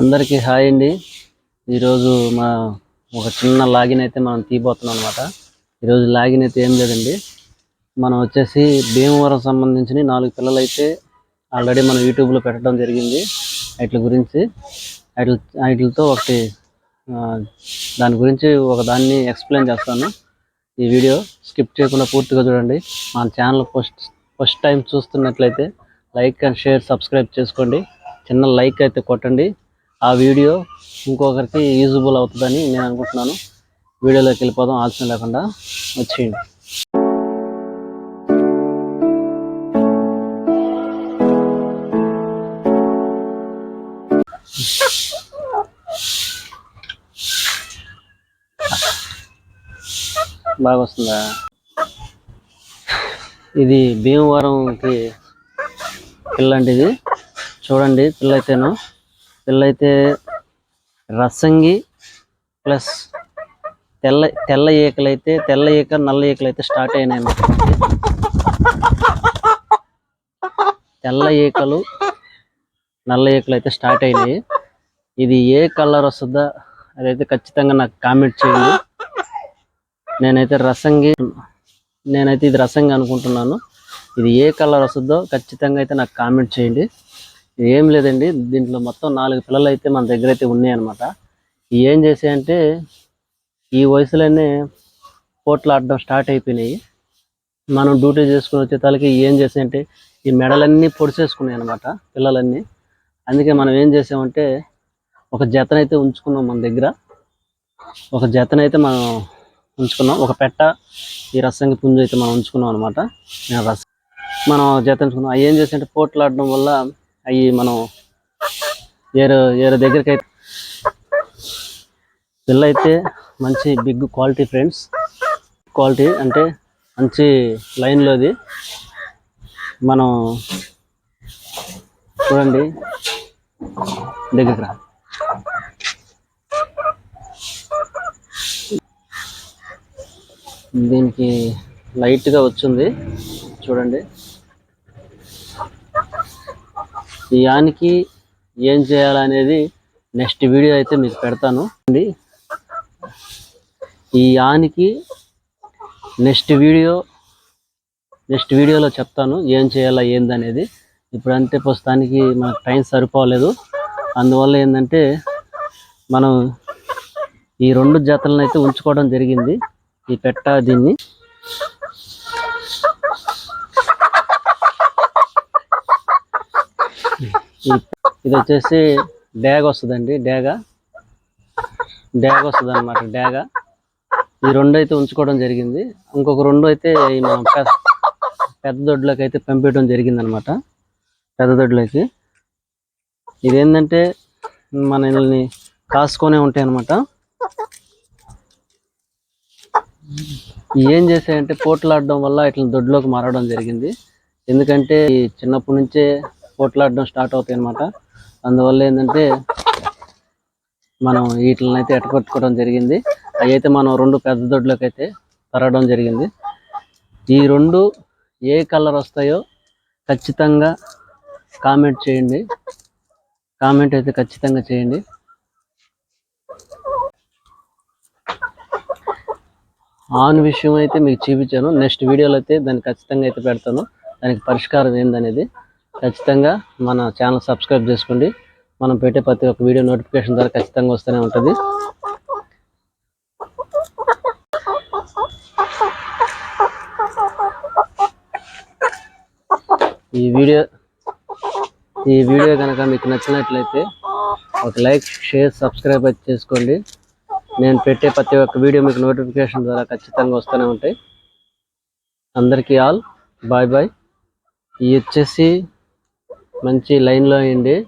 అందరికీ హాయ్ అండి. ఈరోజు మా ఒక చిన్న లాగిన్ అయితే మనం తీయబోతున్నాం అనమాట ఈరోజు లాగిన్ అయితే ఏం లేదండి. మనం వచ్చేసి భీమవరం సంబంధించిన నాలుగు పిల్లలు అయితే ఆల్రెడీ మనం యూట్యూబ్లో పెట్టడం జరిగింది. వాటి గురించి వాటి వాటితో ఒకటి దాని గురించి ఒక దాన్ని ఎక్స్ప్లెయిన్ చేస్తాను. ఈ వీడియో స్కిప్ చేయకుండా పూర్తిగా చూడండి. మన ఛానల్ ఫస్ట్ ఫస్ట్ టైం చూస్తున్నట్లయితే లైక్ అండ్ షేర్ సబ్స్క్రైబ్ చేసుకోండి. చిన్న లైక్ అయితే కొట్టండి. ఆ వీడియో ఇంకొకరికి యూజబుల్ అవుతుందని నేను అనుకుంటున్నాను. వీడియోలోకి వెళ్ళిపోదాం ఆలస్యం లేకుండా వచ్చేయండి. బాగా వస్తుందా ఇది భీమవరంకి పిల్లండి ఇది. చూడండి పిల్ల అయితేను. పిల్ల రసంగి ప్లస్ తెల్ల తెల్ల ఈకలు అయితే తెల్ల ఈక నల్ల ఈకలు అయితే స్టార్ట్ అయినాయి తెల్ల ఈకలు నల్ల ఈకలు అయితే స్టార్ట్ అయినాయి. ఇది ఏ కలర్ వస్తుందా అదైతే ఖచ్చితంగా నాకు కామెంట్ చేయండి. నేనైతే రసంగి నేనైతే ఇది రసంగి అనుకుంటున్నాను. ఇది ఏ కలర్ వస్తుందో ఖచ్చితంగా అయితే నాకు కామెంట్ చేయండి. ఏం లేదండి. దీంట్లో మొత్తం నాలుగు పిల్లలు అయితే మన దగ్గర అయితే ఉన్నాయన్నమాట. ఏం చేసాయంటే ఈ వయసులోనే పోట్లు ఆడడం స్టార్ట్ అయిపోయినాయి. మనం డ్యూటీ చేసుకుని వచ్చే తలకి ఏం చేసాయంటే ఈ మెడలన్నీ పొడిచేసుకున్నాయి అనమాట పిల్లలన్నీ. అందుకే మనం ఏం చేసామంటే ఒక జతనైతే ఉంచుకున్నాం మన దగ్గర. ఒక జతనైతే మనం ఉంచుకున్నాం. ఒక పెట్ట ఈ రసంగి పుంజు అయితే మనం ఉంచుకున్నాం అనమాట రసం మనం జత ఉంచుకున్నాం. అవి ఏం చేసాయంటే పోట్లాడడం వల్ల అవి మనం ఏరు ఏరు దగ్గరికి అయితే పిల్ల అయితే మంచి బిగ్ క్వాలిటీ ఫ్రెండ్స్. క్వాలిటీ అంటే మంచి లైన్లోది మనం చూడండి. దగ్గరికి రా. దీనికి లైట్గా వచ్చింది. చూడండి. ఈ యానికి ఏం చేయాలనేది నెక్స్ట్ వీడియో అయితే మీకు పెడతాను. అండి. ఈ యానికి నెక్స్ట్ వీడియో నెక్స్ట్ వీడియోలో చెప్తాను ఏం చేయాలా ఏందనేది. ఇప్పుడంటే ప్రస్తుతానికి మనకు టైం సరిపోలేదు. అందువల్ల ఏంటంటే మనం ఈ రెండు జతలను అయితే ఉంచుకోవడం జరిగింది. ఈ పెట్ట దీన్ని. ఇది వచ్చేసి డ్యాగ్ వస్తుందండి డ్యాగ. డ్యాగ్ వస్తుంది అనమాట డ్యాగ. ఈ రెండు అయితే ఉంచుకోవడం జరిగింది. ఇంకొక రెండు అయితే మనం పెద్ద పెద్ద దొడ్లోకి అయితే పంపించడం జరిగింది అనమాట పెద్ద దొడ్లోకి. ఇదేంటంటే మనల్ని కాసుకొనే ఉంటాయి అనమాట ఏం చేసాయంటే పోట్లాడడం వల్ల ఇట్లా దొడ్లోకి మారడం జరిగింది. ఎందుకంటే ఈ చిన్నప్పటి నుంచే పోట్లాడడం స్టార్ట్ అవుతాయి అనమాట అందువల్ల ఏంటంటే మనం వీటిని అయితే ఎట్టగొట్టుకోవడం జరిగింది. అవి అయితే మనం రెండు పెద్ద దొడ్లోకి అయితే తరగడం జరిగింది. ఈ రెండు ఏ కలర్ వస్తాయో ఖచ్చితంగా కామెంట్ చేయండి. కామెంట్ అయితే ఖచ్చితంగా చేయండి. ఆన్ విషయం అయితే మీకు చూపించాను. నెక్స్ట్ వీడియోలో అయితే దాన్ని ఖచ్చితంగా అయితే పెడతాను. దానికి పరిష్కారం ఏందనేది ఖచ్చితంగా మన ఛానల్ సబ్స్క్రైబ్ చేసుకోండి. మనం పెట్టే ప్రతి ఒక్క వీడియో నోటిఫికేషన్ ద్వారా ఖచ్చితంగా వస్తూనే ఉంటుంది. ఈ వీడియో ఈ వీడియో కనుక మీకు నచ్చినట్లయితే ఒక లైక్ షేర్ సబ్స్క్రైబ్ అయితే చేసుకోండి. నేను పెట్టే ప్రతి ఒక్క వీడియో మీకు నోటిఫికేషన్ ద్వారా ఖచ్చితంగా వస్తూనే ఉంటాయి. అందరికీ ఆల్ బాయ్ బాయ్. ఇవి వచ్చేసి మంచి లైన్లో అయ్యండి.